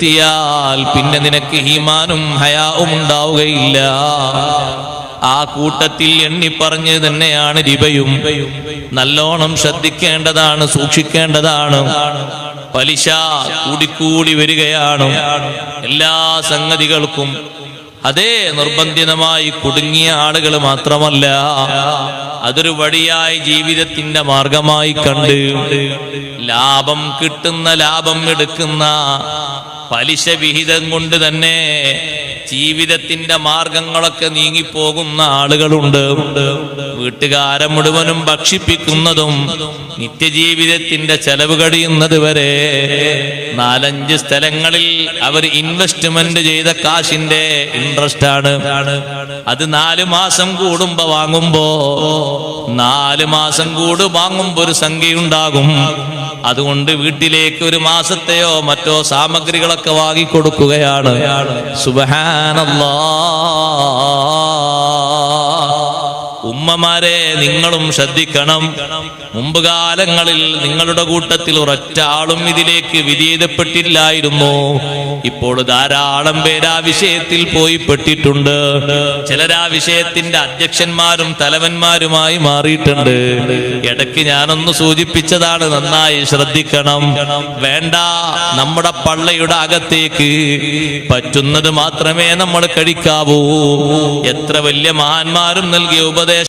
എത്തിയാൽ പിന്നെ നിനക്ക് ഹീമാനും ഹയാവും ഉണ്ടാവുകയില്ല. ആ കൂട്ടത്തിൽ എണ്ണി പറഞ്ഞു തന്നെയാണ് രിബയും. നല്ലോണം ശ്രദ്ധിക്കേണ്ടതാണ് സൂക്ഷിക്കേണ്ടതാണ്. പലിശ കൂടിക്കൂടി വരികയാണ് എല്ലാ സംഗതികൾക്കും. അതേ നിർബന്ധിതമായി കുടുങ്ങിയ ആളുകൾ മാത്രമല്ല അതൊരു വഴിയായി ജീവിതത്തിന്റെ മാർഗമായി കണ്ട് ലാഭം കിട്ടുന്ന ലാഭം എടുക്കുന്ന പലിശ വിഹിതം കൊണ്ട് തന്നെ ജീവിതത്തിന്റെ മാർഗങ്ങളൊക്കെ നീങ്ങിപ്പോകുന്ന ആളുകളുണ്ട്. വീട്ടുകാരെ മുഴുവനും ഭക്ഷിപ്പിക്കുന്നതും നിത്യജീവിതത്തിന്റെ ചെലവ് കഴിയുന്നത് വരെ നാലഞ്ച് സ്ഥലങ്ങളിൽ അവർ ഇൻവെസ്റ്റ്മെന്റ് ചെയ്ത കാശിന്റെ ഇൻട്രസ്റ്റ് ആണ് അത് നാലു മാസം കൂടുമ്പോ വാങ്ങുമ്പോ നാല് മാസം കൂട് വാങ്ങുമ്പോ ഒരു സംഖ്യ ഉണ്ടാകും അതുകൊണ്ട് വീട്ടിലേക്ക് ഒരു മാസത്തെയോ മറ്റോ സാമഗ്രികളൊക്കെ വാങ്ങിക്കൊടുക്കുകയാണ്. സുബഹാനല്ലാ. ഉമ്മമാരെ നിങ്ങളും ശ്രദ്ധിക്കണം. മുമ്പ് കാലങ്ങളിൽ നിങ്ങളുടെ കൂട്ടത്തിൽ ഒരൊറ്റ ആളും ഇതിലേക്ക് വിധേയപ്പെട്ടില്ലായിരുന്നു ഇപ്പോൾ ധാരാളം പേര് ആ വിഷയത്തിൽ പോയി പെട്ടിട്ടുണ്ട് ചിലർ ആ വിഷയത്തിന്റെ അധ്യക്ഷന്മാരും തലവന്മാരുമായി മാറിയിട്ടുണ്ട്. ഇടയ്ക്ക് ഞാനൊന്ന് സൂചിപ്പിച്ചതാണ് നന്നായി ശ്രദ്ധിക്കണം. വേണ്ട നമ്മുടെ പള്ളയുടെ അകത്തേക്ക് പറ്റുന്നത് മാത്രമേ നമ്മൾ കഴിക്കാവൂ. എത്ര വലിയ മഹാന്മാരും നൽകിയ ഉപദേശം